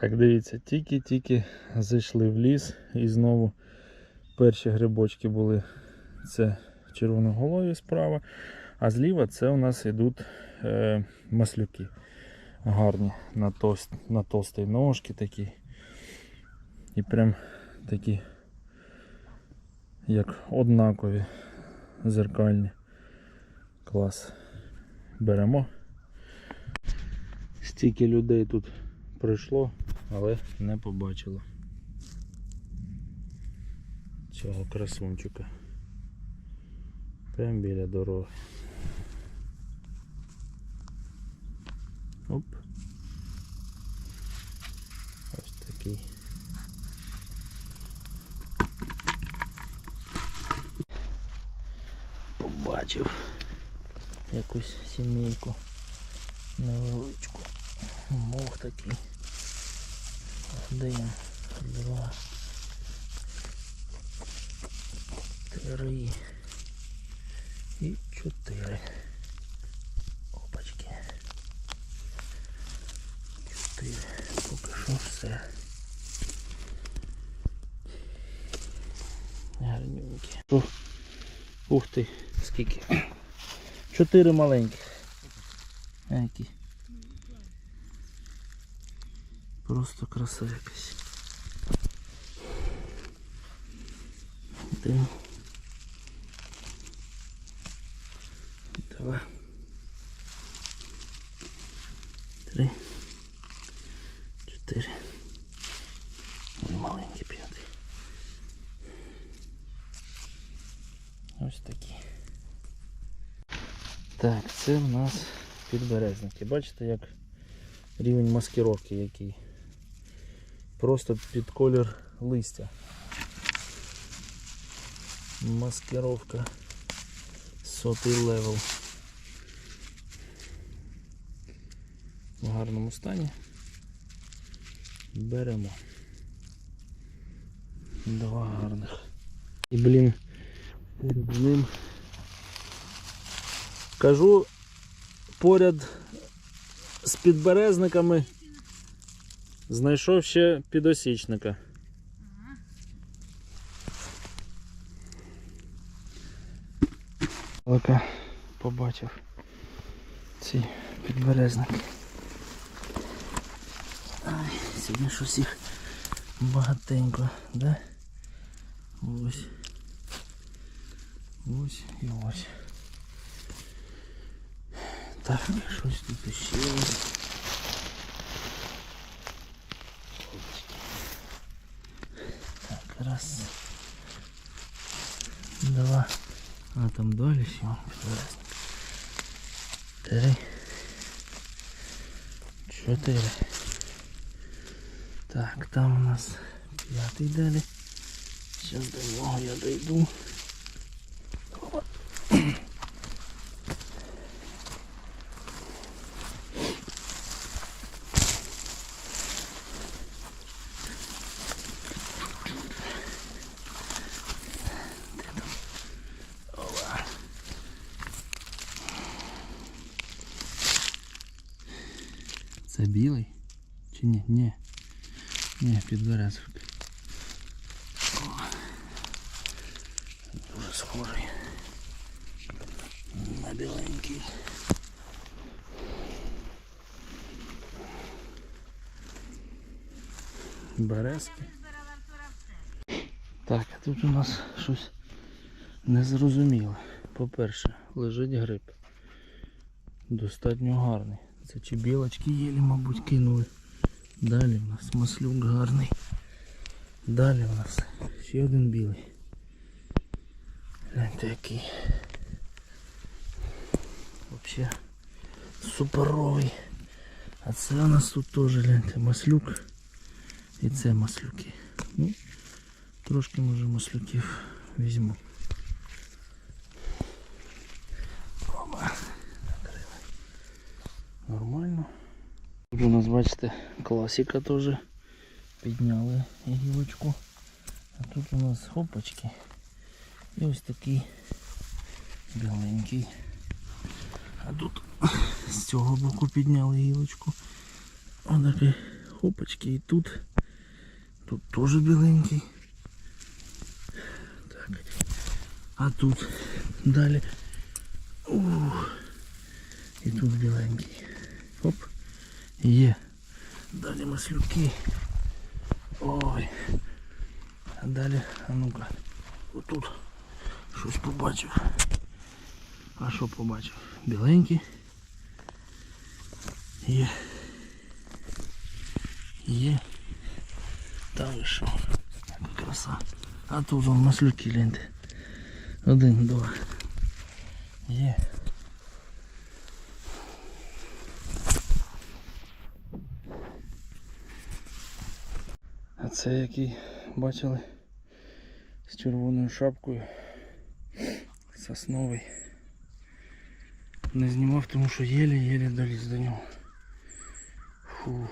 Так, дивіться, тільки-тільки зайшли в ліс і знову перші грибочки були. Це червоноголові справа, а зліва це у нас йдуть е, маслюки. Гарні на, тост, на толстій ножки такі. І прям такі, як однакові, зеркальні. Клас. Беремо. Стільки людей тут пройшло, але не побачило цього красунчика. Прямо біля дороги. Оп. Ось такий. Побачив якусь сімейку невеличку. Мох такий. Один, два, три і чотири. Опачки. Чотири. Поки що все. Гарненькі. Ух, ух ти, скільки. Чотири маленьких. Які. Просто краса якась. Один. Два. Три. Чотири. І маленький п'ятий. Ось такі. Так, це в нас підберезники. Бачите, як рівень маскировки який. Просто під колір листя. Маскировка. Сотий левел. В гарному стані. Беремо. Два гарних. І блін, перед ним кажу поряд з підберезниками знайшов ще підосічника. Лака побачив ці підберезники. Ай, сьогодні щось їх багатенько, да? Ось. Ось і ось. Так, щось тут ще є. Так, раз. Два. А там далі ще підвезник. Три. Чотири. Так, там у нас п'ятий далі. Зараз до нього я дойду. Білий? Чи ні? Ні. Ні, підберезок. Дуже схожий. На біленький. Березки. Так, а тут у нас щось незрозуміле. По-перше, лежить гриб. Достатньо гарний. Це чи білочки єлі, мабуть, кинули. Далі у нас маслюк гарний. Далі у нас ще один білий. Гляньте який. Взагалі суперовий. А це у нас тут теж гляньте маслюк. І це маслюки. Ну, трошки може маслюків візьму. Нормально. Тут у нас, бачите, класика теж. Підняли гілочку. А тут у нас хопочки. І ось такий біленький. А тут з цього боку підняли гілочку. Ось такий Хопочки, і тут. Тут теж біленький. Так. А тут далі. Ух. І тут біленький. Оп. Є. Далі маслюки. Ой. А далі, а ну-ка, отут щось побачив. А що побачив? Біленький. Є. Є. Та ви що? Яка краса. А тут вон маслюки ленти. Один, два. Є. це який бачили з червоною шапкою. Сосновий. Не знімав, тому що єлі-єлі доліз до нього. Фу.